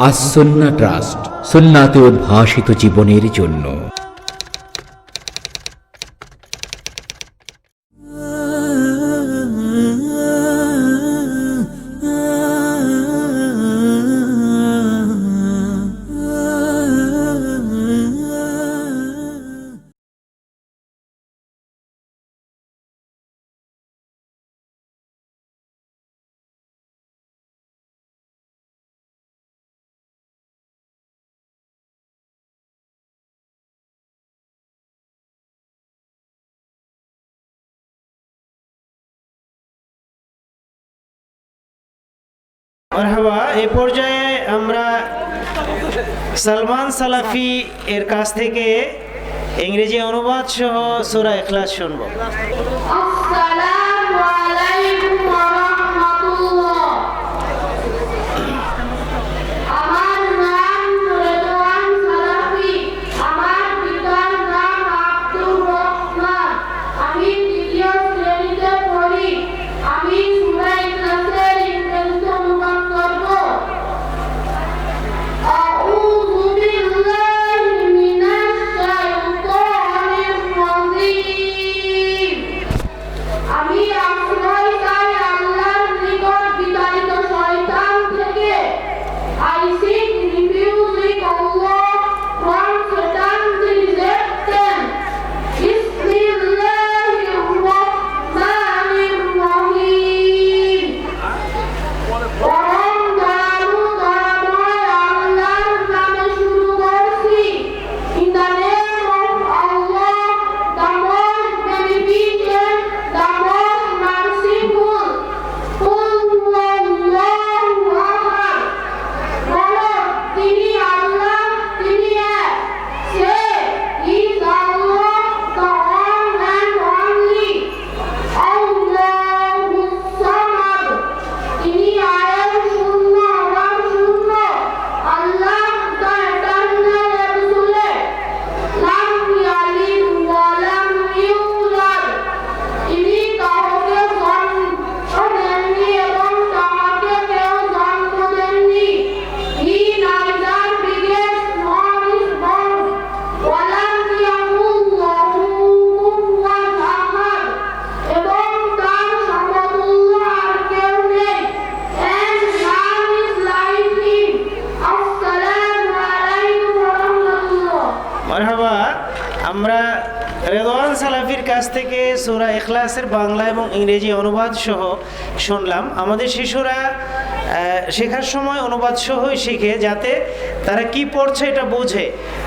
আসন্না trust সন্নাতে ভাষিত জীবনের জন্য। মারহাবা, এ পর্যায়ে আমরা সালমান সালাফি এর কাছ থেকে ইংরেজি অনুবাদ সহ সোরা এখলাস শুনব। আমরা রেদওয়ান সালাফির কাছ থেকে সুরা এখলাসের বাংলা এবং ইংরেজি অনুবাদ সহ শুনলাম। আমাদের শিশুরা শেখার সময় অনুবাদ সহই শিখে যাতে তারা কি পড়ছে এটা বোঝে।